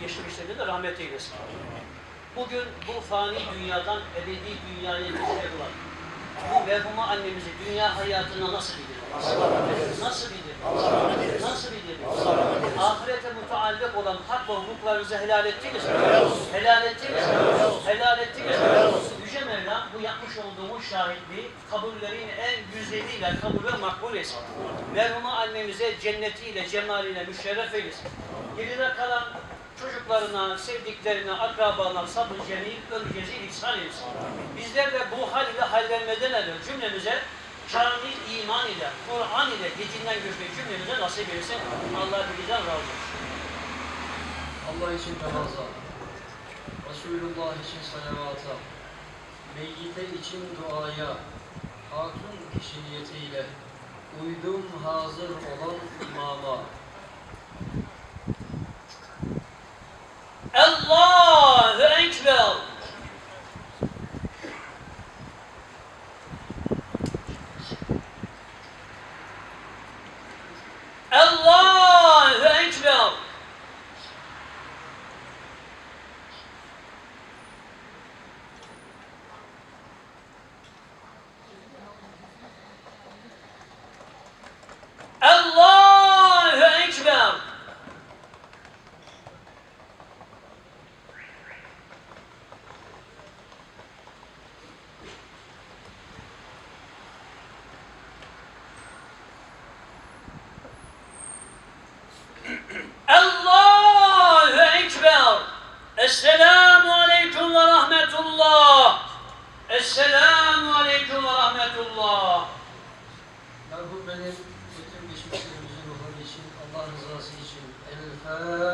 geçmişlerine de rahmet eylesin. Bugün bu fani dünyadan ebedi dünyaya geçecek olan bu merhuma annemizi dünya hayatına nasıl bilir? Nasıl bilir? Nasıl bilir? Ahirete muteallik olan hak ve hukuklarınızı helal ettiniz mi? Helal ettiniz mi? Helal ettiniz şahitliği kabullerin en güzeliyle kabul ve makbul etsin. Merhuma annemize cennetiyle, cemaliyle müşerref eylesin. Geride kalan çocuklarına, sevdiklerine, akrabalarına sabır cemil, ömür cezil ihsan eylesin. Bizler de bu hal ile hallenmeden evvel cümlemize kamil iman ile, Kur'an ile geçinden göçmeyi cümlemize nasip eylesin. Allah bizden razı olsun. Allah için namaza, Resulullah için salavata, meyyite için duaya, hatun kişiliyetiyle uydum hazır olan imama. Allah rahmetullah. Esselamu aleyküm ve rahmetullah. Merhum benim bütün geçmişlerimizin ruhu için, Allah rızası için. El Fatiha.